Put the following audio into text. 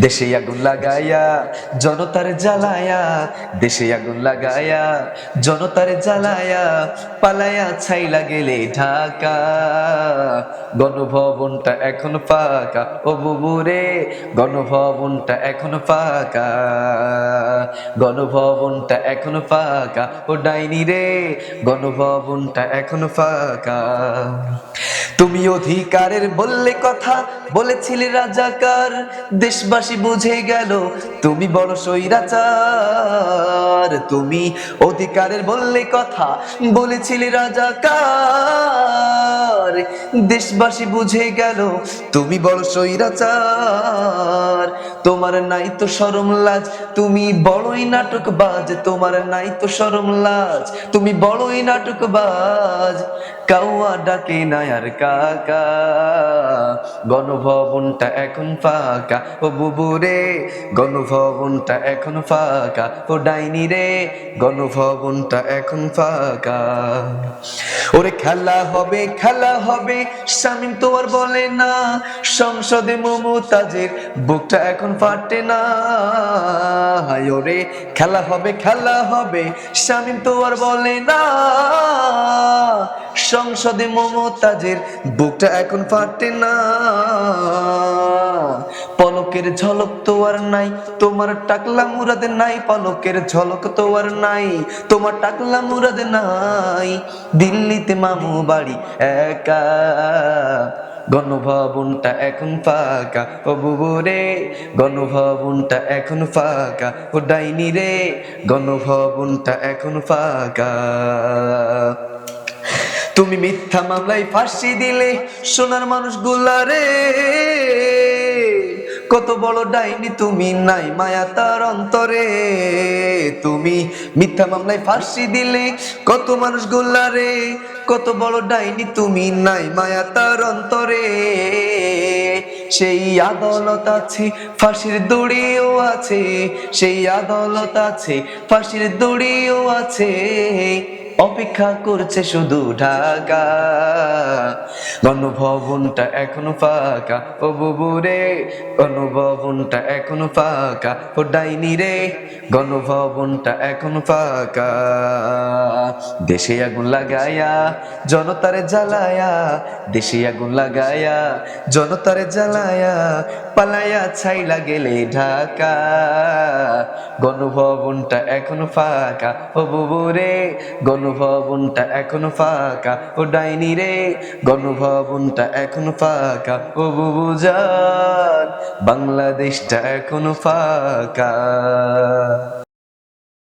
দেশে আগুন লাগায়া, জনতার জ্বালায়া, দেশে আগুন লাগায়া, জনতার জ্বালায়া, পালায়া ছাইলা গেলে ঢাকা। গণভবনটা এখন ফাঁকা, ও বুবুরে গণভবনটা এখন ফাঁকা। গণভবনটা এখন ফাঁকা, ও ডাইনি রে, গণভবনটা এখন ফাঁকা। তুমি অধিকারের বললে কথা, বলেছিলে রাজাকার, দেশবাসী বুঝে গেল, তুমি বড় সৈরাচার তুমি অধিকারের বললে কথা, বলেছিলে রাজাকার, দেশবাসী বুঝে গেল, তুমি বড় সৈরাচার তোমার নাই তো শরম লাজ তুমি বড়ই নাটক বাজ তোমার নাই তো শরম লাজ তুমি বড়ই নাটক বাজ কাউয়া ডাকে না আর কাকা গণভবনটা এখন ফাঁকা। ও বুবুরে গণভবনটা এখন ফাঁকা। ও ডাইনি রে, গণভবনটা এখন ফাঁকা। ওরে খেলা হবে খেলা হবে স্বামী তো আর বলে না। সংসদে মমতাজের বুকটা এখন ফাটে না। ওরে, খেলা হবে খেলা হবে স্বামী তো আর বলে না। সংসদে মমতাজের বুকটা এখন ফাটে না। পলকের ঝলক তো আর নাই, তোমার টাকলা মুরাদ নাই, পলকের ঝলক তো আর নাই, তোমার টাকলা মুরাদ নাই। দিল্লিতে মামু বাড়ি একা, গণভবনটা এখন ফাঁকা। ও বুবু রে, গণভবনটা এখন ফাঁকা। ও ডাইনি রে, গণভবনটা এখন ফাঁকা। তুমি মিথ্যা মামলায় ফাঁসি দিলে, সোনার মানুষ রে। কত বড় ডাইনি তুমি নাই মায়া তার অন্তরে। তুমি মিথ্যা মামলায় ফাঁসি দিলে, কত মানুষ রে। কত বড় ডাইনি তুমি নাই মায়া তার অন্তরে। সেই আদালত আছে, ফাঁসির দড়িও আছে। সেই আদালত আছে, ফাঁসির দড়িও আছে। অপেক্ষা করছে শুধু ঢাকা। গণভবনটা এখনও ফাঁকা, ও বুবুরে গণভবনটা এখনও ফাঁকা, ও ডাইনি রে। গণভবনটা এখনও ফাঁকা। দেশে আগুন লাগায়া, জনতারে জ্বালায়া, দেশে আগুন লাগায়া, জনতারে জ্বালায়া, পালায়া ছাইলা গেলে ঢাকা। গণভবনটা এখনও ফাঁকা। ও বুবু রে, গণভবনটা এখনও ফাঁকা। ও ডাইনি রে, গণভবনটা এখনও ফাঁকা। ও বুবু যান বাংলাদেশটা এখনও ফাঁকা।